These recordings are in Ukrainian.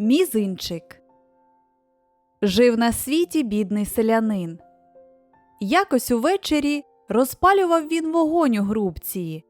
Мізинчик. Жив на світі бідний селянин. Якось увечері розпалював він вогонь у грубці,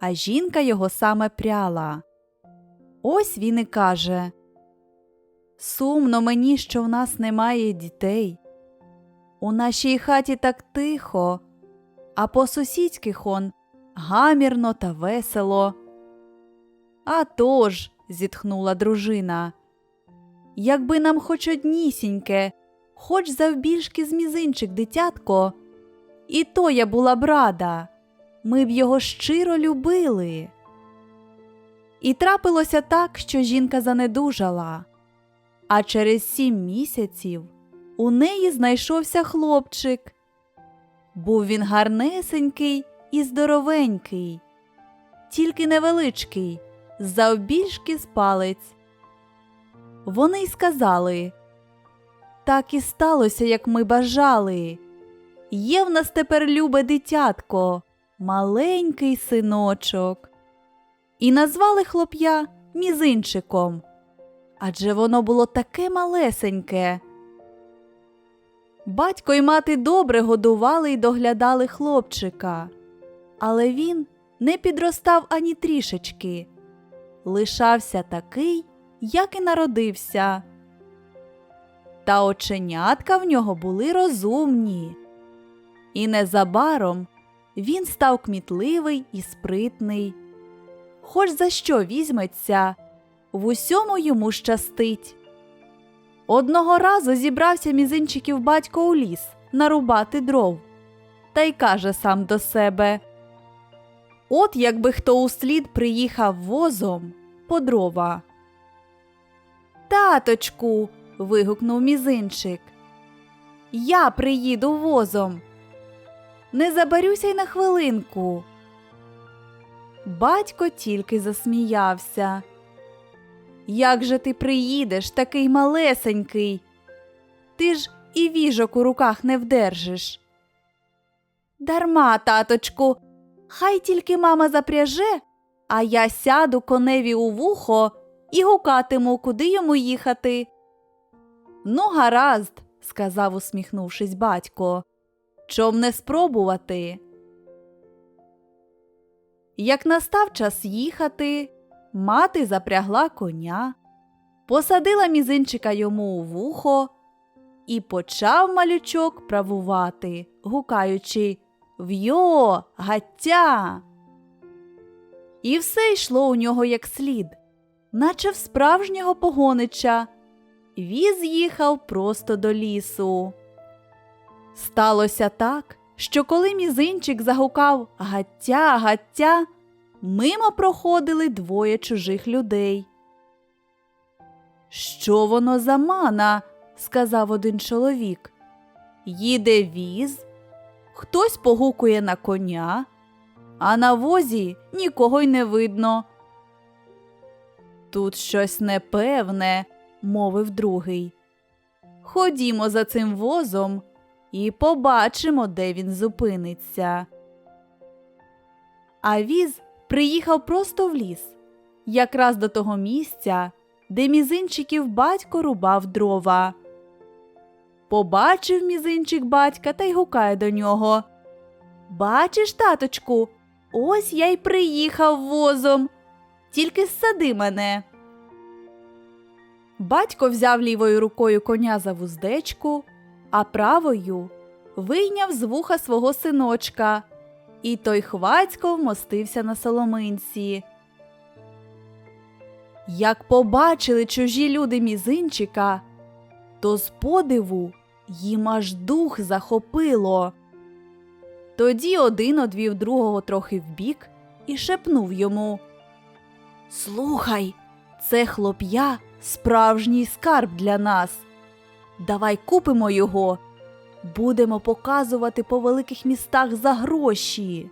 а жінка його саме пряла. Ось він і каже Сумно мені, що в нас немає дітей. У нашій хаті так тихо, а по сусідських он гамірно та весело. «А тож», – зітхнула дружина, якби нам хоч однісіньке, хоч завбільшки з мізинчик дитятко, і то я була б рада, ми б його щиро любили. І трапилося так, що жінка занедужала, а через сім місяців у неї знайшовся хлопчик. Був він гарнесенький і здоровенький, тільки невеличкий, завбільшки з палець. Вони й сказали так і сталося, як ми бажали. Є в нас тепер любе дитятко, маленький синочок. І назвали хлоп'я мізинчиком. Адже воно було таке малесеньке. Батько й мати добре годували й доглядали хлопчика, але він не підростав ані трішечки, лишався такий, як і народився. Та оченятка в нього були розумні, і незабаром він став кмітливий і спритний. Хоч за що візьметься, в усьому йому щастить. Одного разу зібрався мізинчиків батько у ліс нарубати дров, та й каже сам до себе От якби хто услід приїхав возом по дрова. Таточку. вигукнув мізинчик. Я приїду возом. Не забарюся й на хвилинку. Батько тільки засміявся. Як же ти приїдеш, такий малесенький? Ти ж і віжок у руках не вдержиш. Дарма, таточку, хай тільки мама запряже, а я сяду коневі у вухо і гукатиму, куди йому їхати. Ну, гаразд, сказав, усміхнувшись батько. Чом не спробувати? Як настав час їхати, мати запрягла коня, посадила мізинчика йому у вухо і почав малючок правувати, гукаючи Вйо, гаття. І все йшло у нього як слід, наче в справжнього погонича. Віз їхав просто до лісу. Сталося так, що коли мізинчик загукав гаття, гаття, мимо проходили двоє чужих людей. Що воно за мана? сказав один чоловік. Їде віз, хтось погукує на коня, а на возі нікого й не видно. Тут щось непевне, мовив другий. Ходімо за цим возом і побачимо, де він зупиниться. А віз приїхав просто в ліс, якраз до того місця, де мізинчиків батько рубав дрова. Побачив мізинчик батька та й гукає до нього. Бачиш, таточку, ось я й приїхав возом. Тільки ссади мене. Батько взяв лівою рукою коня за вуздечку, а правою вийняв з вуха свого синочка, і той хвацько вмостився на соломинці. Як побачили чужі люди мізинчика, то з подиву їм аж дух захопило. Тоді один одвів другого трохи вбік і шепнув йому Слухай, це хлоп'я справжній скарб для нас. Давай купимо його, будемо показувати по великих містах за гроші.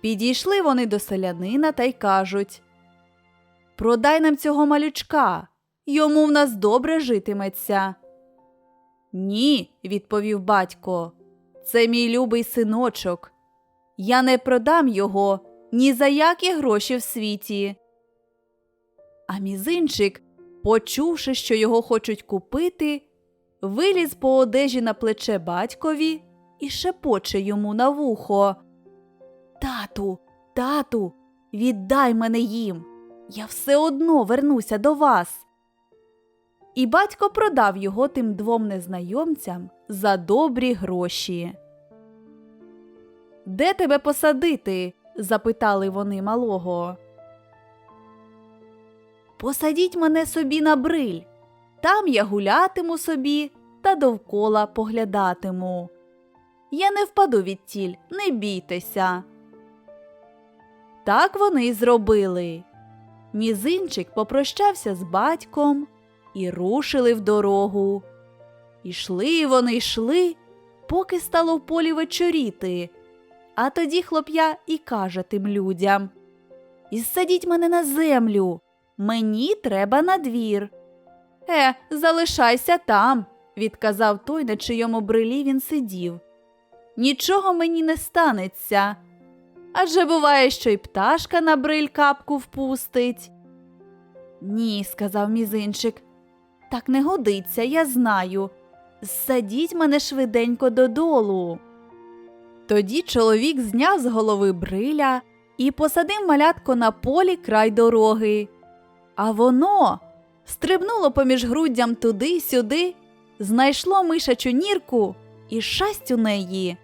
Підійшли вони до селянина та й кажуть Продай нам цього малючка, йому в нас добре житиметься. Ні, відповів батько, це мій любий синочок. Я не продам його ні за які гроші в світі. А мізинчик, почувши, що його хочуть купити, виліз по одежі на плече батькові і шепоче йому на вухо. Тату, тату, віддай мене їм. Я все одно вернуся до вас. І батько продав його тим двом незнайомцям за добрі гроші. Де тебе посадити? Запитали вони малого. Посадіть мене собі на бриль. Там я гулятиму собі та довкола поглядатиму. Я не впаду від тіль, не бійтеся. Так вони й зробили. Мізинчик попрощався з батьком і рушили в дорогу. Ішли вони йшли, поки стало в полі вечоріти. А тоді хлоп'я і каже тим людям Ізсадіть мене на землю, мені треба на двір». Е, залишайся там, відказав той, на чийому брилі він сидів. Нічого мені не станеться. Адже буває, що й пташка на бриль капку впустить. Ні, сказав мізинчик. Так не годиться, я знаю. Садіть мене швиденько додолу. Тоді чоловік зняв з голови бриля і посадив малятко на полі край дороги. А воно стрибнуло поміж груддям туди-сюди, знайшло мишачу нірку і шасть у неї.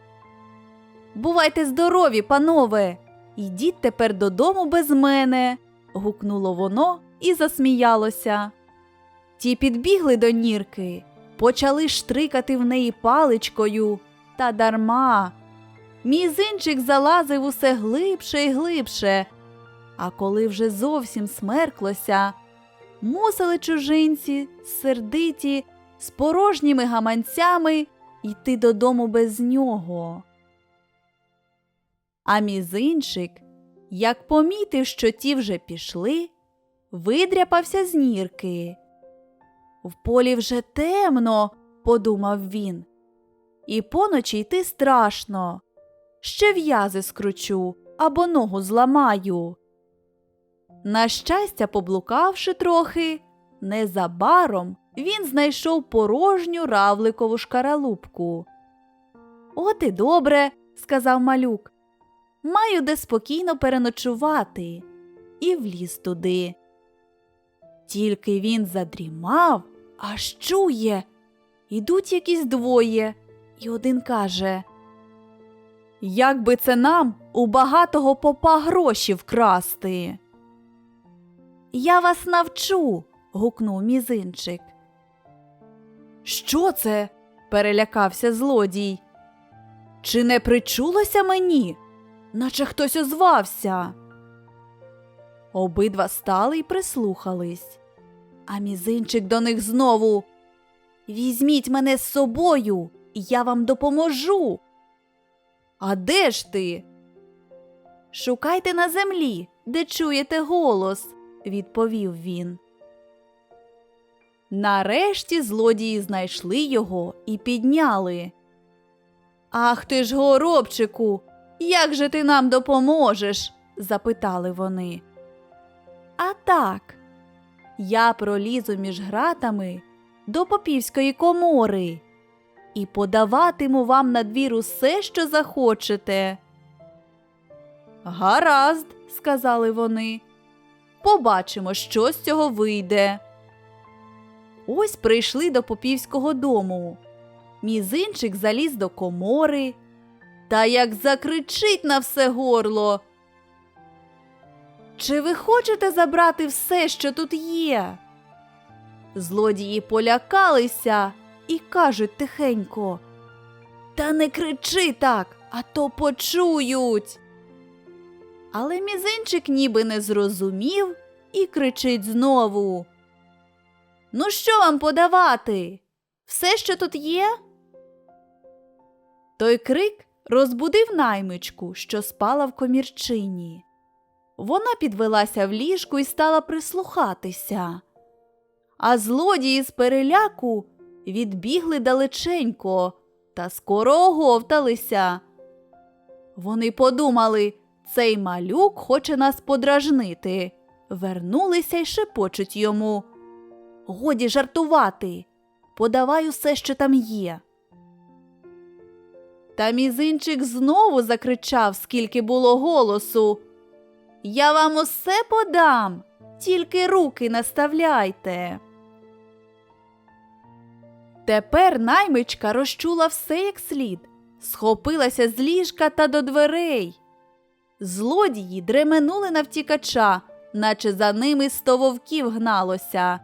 Бувайте здорові, панове, йдіть тепер додому без мене. гукнуло воно і засміялося. Ті підбігли до нірки, почали штрикати в неї паличкою, та дарма. Мізинчик залазив усе глибше і глибше, а коли вже зовсім смерклося, мусили чужинці, сердиті, з порожніми гаманцями йти додому без нього. А мізинчик, як помітив, що ті вже пішли, видряпався з нірки. В полі вже темно, подумав він, і поночі йти страшно. Ще в'язи скручу або ногу зламаю. На щастя, поблукавши трохи, незабаром він знайшов порожню равликову шкаралупку. От і добре, сказав малюк. Маю де спокійно переночувати, і вліз туди. Тільки він задрімав, аж чує. Ідуть якісь двоє, і один каже Як би це нам у багатого попа гроші вкрасти? Я вас навчу. гукнув мізинчик. Що це? перелякався злодій. Чи не причулося мені, наче хтось озвався? Обидва стали й прислухались, а мізинчик до них знову. Візьміть мене з собою, і я вам допоможу. А де ж ти? Шукайте на землі, де чуєте голос, відповів він. Нарешті злодії знайшли його і підняли. Ах ти ж, горобчику, як же ти нам допоможеш? запитали вони. А так, я пролізу між гратами до попівської комори і подаватиму вам на двір усе, що захочете. Гаразд, сказали вони. Побачимо, що з цього вийде. Ось прийшли до попівського дому. Мізинчик заліз до комори та як закричить на все горло. Чи ви хочете забрати все, що тут є? Злодії полякалися і кажуть тихенько. Та не кричи так, а то почують. Але мізинчик ніби не зрозумів і кричить знову. Ну, що вам подавати? Все, що тут є? Той крик розбудив наймичку, що спала в комірчині. Вона підвелася в ліжку і стала прислухатися. А злодії з переляку відбігли далеченько та скоро оговталися. Вони подумали, цей малюк хоче нас подражнити, вернулися й шепочуть йому. Годі жартувати, подавай усе, що там є. Та мізинчик знову закричав, скільки було голосу. Я вам усе подам, тільки руки наставляйте. Тепер наймичка розчула все як слід, схопилася з ліжка та до дверей. Злодії дременули на втікача, наче за ними сто вовків гналося,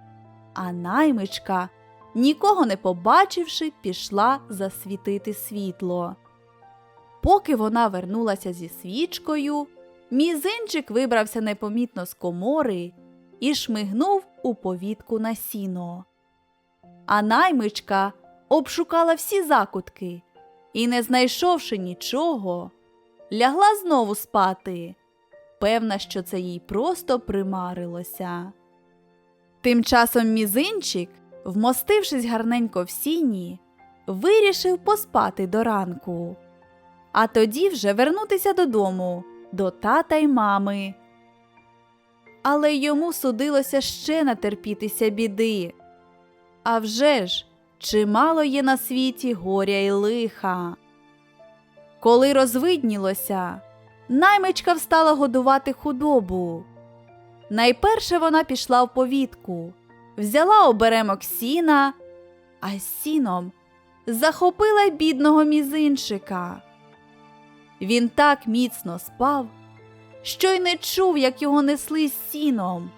а наймичка, нікого не побачивши, пішла засвітити світло. Поки вона вернулася зі свічкою, мізинчик вибрався непомітно з комори і шмигнув у повітку на сіно. А наймичка обшукала всі закутки і, не знайшовши нічого, лягла знову спати, певна, що це їй просто примарилося. Тим часом мізинчик, вмостившись гарненько в сіні, вирішив поспати до ранку, а тоді вже вернутися додому, до тата й мами. Але йому судилося ще натерпітися біди. А вже ж, чимало є на світі горя й лиха. Коли розвиднілося, наймичка встала годувати худобу. Найперше вона пішла в повітку, взяла оберемок сіна, а сіном захопила бідного мізинчика. Він так міцно спав, що й не чув, як його несли з сіном,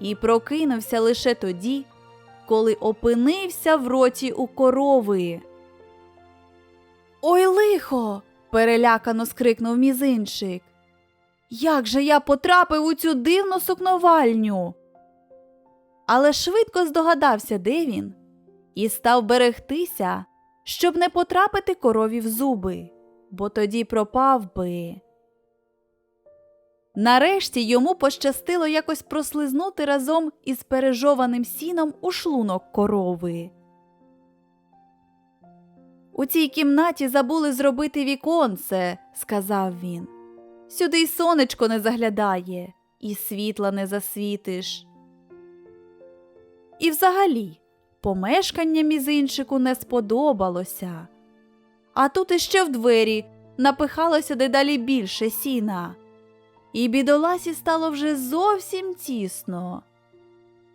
і прокинувся лише тоді, коли опинився в роті у корови. Ой, лихо. перелякано скрикнув мізинчик. Як же я потрапив у цю дивну сукновальню? Але швидко здогадався, де він, і став берегтися, щоб не потрапити корові в зуби, бо тоді пропав би. Нарешті йому пощастило якось прослизнути разом із пережованим сіном у шлунок корови. У цій кімнаті забули зробити віконце, сказав він. Сюди й сонечко не заглядає, і світла не засвітиш. І взагалі, помешкання мізинчику не сподобалося. А тут іще в двері напихалося дедалі більше сіна, і бідоласі стало вже зовсім тісно.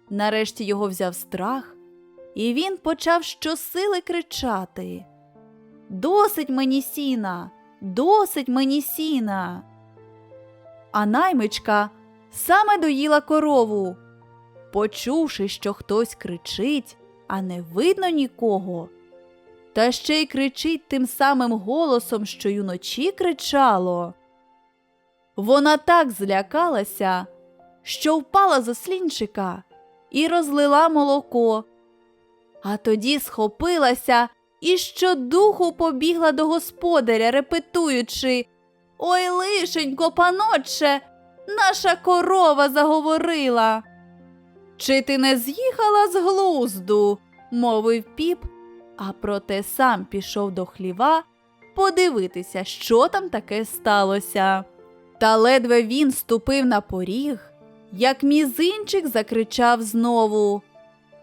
Нарешті його взяв страх, і він почав щосили кричати Досить мені сіна, досить мені сіна. А наймичка саме доїла корову. Почувши, що хтось кричить, а не видно нікого, та ще й кричить тим самим голосом, що й уночі кричало. Вона так злякалася, що впала з ослінчика і розлила молоко, а тоді схопилася і щодуху побігла до господаря, репетуючи Ой, лишенько, панотче, наша корова заговорила. Чи ти не з'їхала з глузду? мовив піп, а проте сам пішов до хліва подивитися, що там таке сталося. Та ледве він ступив на поріг, як мізинчик закричав знову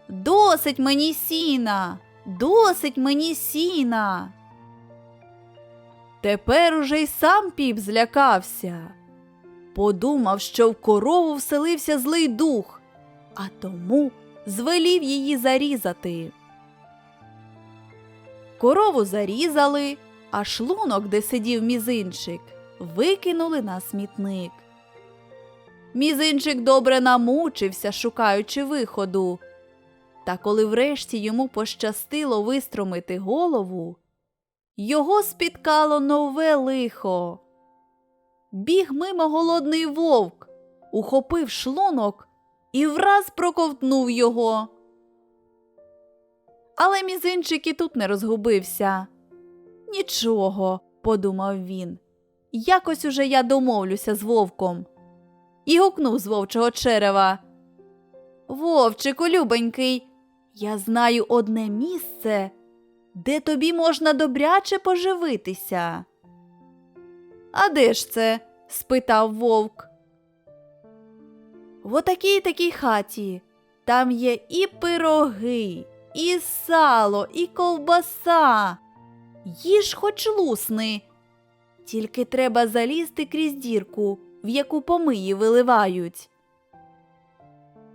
Досить мені сіна, досить мені сіна. Тепер уже й сам піп злякався. Подумав, що в корову вселився злий дух, а тому звелів її зарізати. Корову зарізали, а шлунок, де сидів мізинчик, викинули на смітник. Мізинчик добре намучився, шукаючи виходу. Та коли врешті йому пощастило вистромити голову, його спіткало нове лихо. Біг мимо голодний вовк, ухопив шлунок і враз проковтнув його. Але мізинчик і тут не розгубився. Нічого, подумав він. Якось уже я домовлюся з вовком. І гукнув з вовчого черева. Вовчику, любенький, я знаю одне місце, де тобі можна добряче поживитися. А де ж це? спитав вовк. В отакій такій хаті. Там є і пироги, і сало, і ковбаса. Їж хоч лусни. Тільки треба залізти крізь дірку, в яку помиї виливають.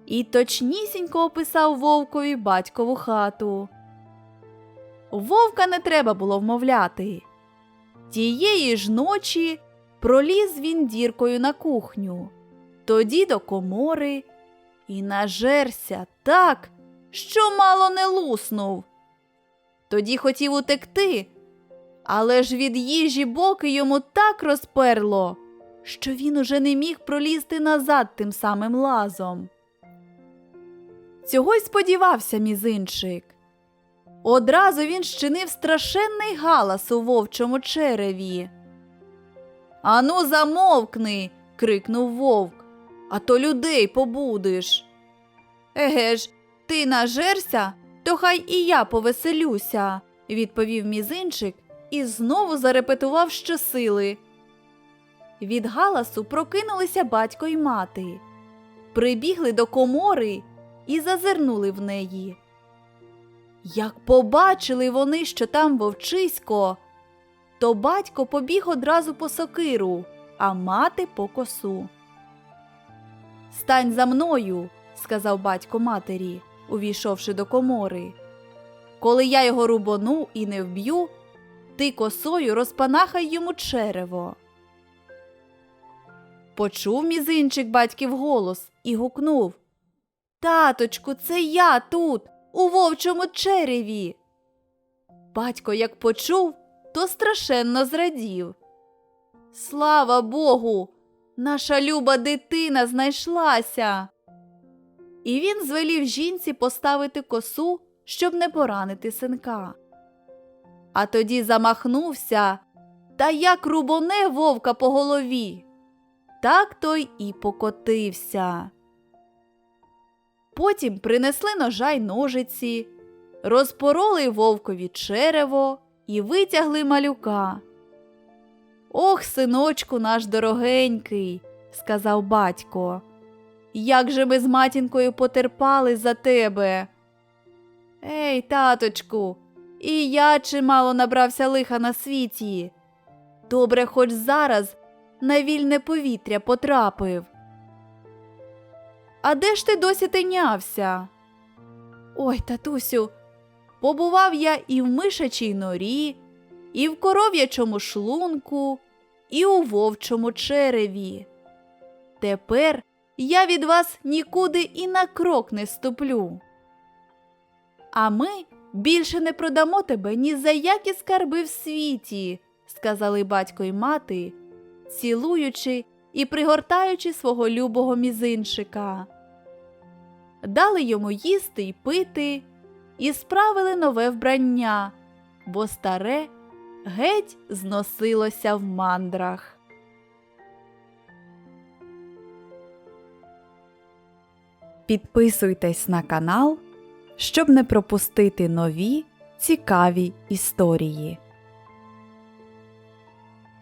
І точнісінько описав вовкові батькову хату. Вовка не треба було вмовляти. Тієї ж ночі проліз він діркою на кухню, тоді до комори і нажерся так, що мало не луснув. Тоді хотів утекти, але ж від їжі боки йому так розперло, що він уже не міг пролізти назад тим самим лазом. Цього й сподівався мізинчик. Одразу він щинив страшенний галас у вовчому череві. Ану, замовкни. крикнув вовк. А то людей побудиш. Еге ж, ти нажерся, то хай і я повеселюся, відповів мізинчик і знову зарепетував щосили. Від галасу прокинулися батько й мати, прибігли до комори і зазирнули в неї. Як побачили вони, що там вовчисько, то батько побіг одразу по сокиру, а мати по косу. Стань за мною, сказав батько матері, увійшовши до комори. Коли я його рубону і не вб'ю, ти косою розпанахай йому черево. Почув мізинчик батьків голос і гукнув Таточку, це я тут, у вовчому череві. Батько як почув, то страшенно зрадів. Слава Богу, наша люба дитина знайшлася. І він звелів жінці поставити косу, щоб не поранити синка. А тоді замахнувся та як рубоне вовка по голові. Так той і покотився. Потім принесли ножа й ножиці, розпороли вовкові черево і витягли малюка. Ох, синочку наш дорогенький, сказав батько. Як же ми з матінкою потерпали за тебе. Ей, таточку, і я чимало набрався лиха на світі. Добре, хоч зараз на вільне повітря потрапив. А де ж ти досі тинявся? Ой, татусю, побував я і в мишачій норі, і в коров'ячому шлунку, і у вовчому череві. Тепер я від вас нікуди і на крок не ступлю. А ми більше не продамо тебе ні за які скарби в світі, сказали батько й мати, цілуючи і пригортаючи свого любого мізинчика. Дали йому їсти й пити і справили нове вбрання, бо старе геть зносилося в мандрах. Підписуйтесь на канал, щоб не пропустити нові цікаві історії.